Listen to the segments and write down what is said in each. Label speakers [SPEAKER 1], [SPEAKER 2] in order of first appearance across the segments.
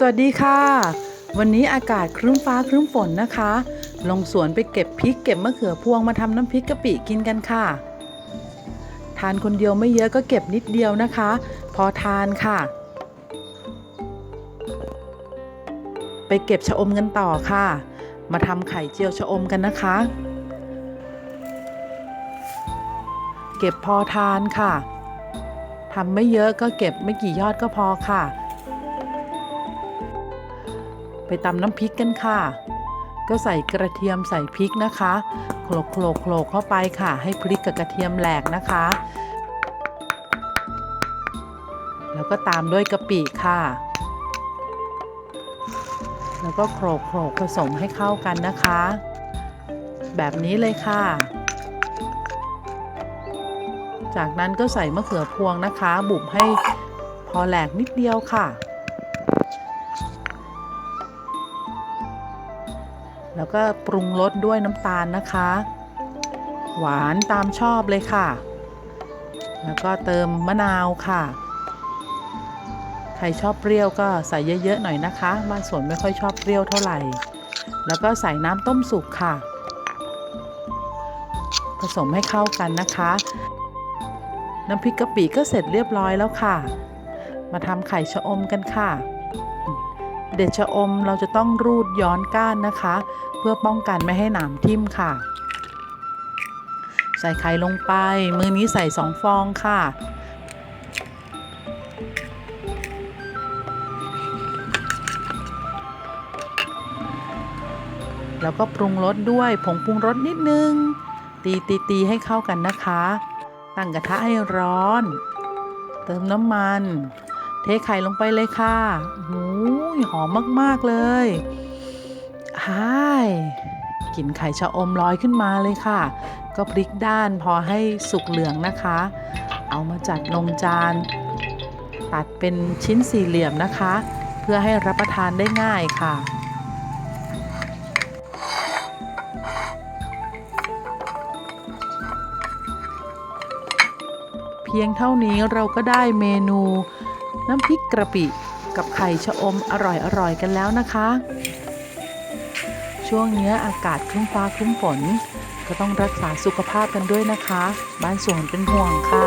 [SPEAKER 1] สวัสดีค่ะ วันนี้อากาศครึ้มฟ้าครึ้มฝนนะคะ ลงสวนไปเก็บพริกเก็บมะเขือพวงมาทำน้ำพริกกะปิกินกันค่ะ ทานคนเดียวไม่เยอะก็เก็บนิดเดียวนะคะ พอทานค่ะ ไปเก็บชะอมกันต่อค่ะ มาทำไข่เจียวชะอมกันนะคะ เก็บพอทานค่ะทำไม่เยอะก็เก็บไม่กี่ยอดก็พอค่ะ ไปตำน้ำพริกกันค่ะ ก็ใส่กระเทียมใส่พริกนะคะโขลกโขลกโขลกเข้าไปค่ะ ให้พริกกับกระเทียมแหลกนะคะ แล้วก็ตามด้วยกะปิค่ะ แล้วก็โขลกโขลกผสมให้เข้ากันนะคะ แบบนี้เลยค่ะจากนั้นก็ใส่มะเขือพวงนะคะ บุบให้พอแหลกนิดเดียวค่ะ แล้วก็ปรุงรสด้วยน้ำตาลนะคะ หวานตามชอบเลยค่ะ แล้วก็เติมมะนาวค่ะ ใครชอบเปรี้ยวก็ใส่เยอะๆหน่อยนะคะบ้านสวนไม่ค่อยชอบเปรี้ยวเท่าไหร่ แล้วก็ใส่น้ำต้มสุกค่ะ ผสมให้เข้ากันนะคะ น้ำพริกกะปิก็เสร็จเรียบร้อยแล้วค่ะ มาทำไข่ชะอมกันค่ะ เด็ดชะอมเราจะต้องรูดย้อนก้านนะคะ เพื่อป้องกันไม่ให้หนามทิ่มค่ะ ใส่ไข่ลงไป มือนี้ใส่สองฟองค่ะแล้วก็ปรุงรสด้วยผงปรุงรสนิดนึง ตีตีตีให้เข้ากันนะคะ ตั้งกระทะให้ร้อน เติมน้ำมัน ไข่ลงไปเลยค่ะหูยหอมมาก ๆ เลยฮายกลิ่นไข่ชะอมลอยขึ้นมาเลยค่ะ ก็พลิกด้านพอให้สุกเหลืองนะคะ เอามาจัดลงจาน ตัดเป็นชิ้นสี่เหลี่ยมนะคะ เพื่อให้รับประทานได้ง่ายค่ะเพียงเท่านี้เราก็ได้เมนู น้ำพริกกระปิกับไข่ชะอมอร่อยๆกันแล้วนะคะ ช่วงนี้อากาศครึ้มฟ้าครึ้มฝน ก็ต้องรักษาสุขภาพกันด้วยนะคะ บ้านสวนเป็นห่วงค่ะ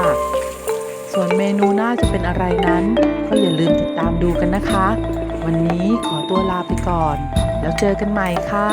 [SPEAKER 1] ส่วนเมนูหน้าจะเป็นอะไรนั้น ก็อย่าลืมติดตามดูกันนะคะ วันนี้ขอตัวลาไปก่อน แล้วเจอกันใหม่ค่ะ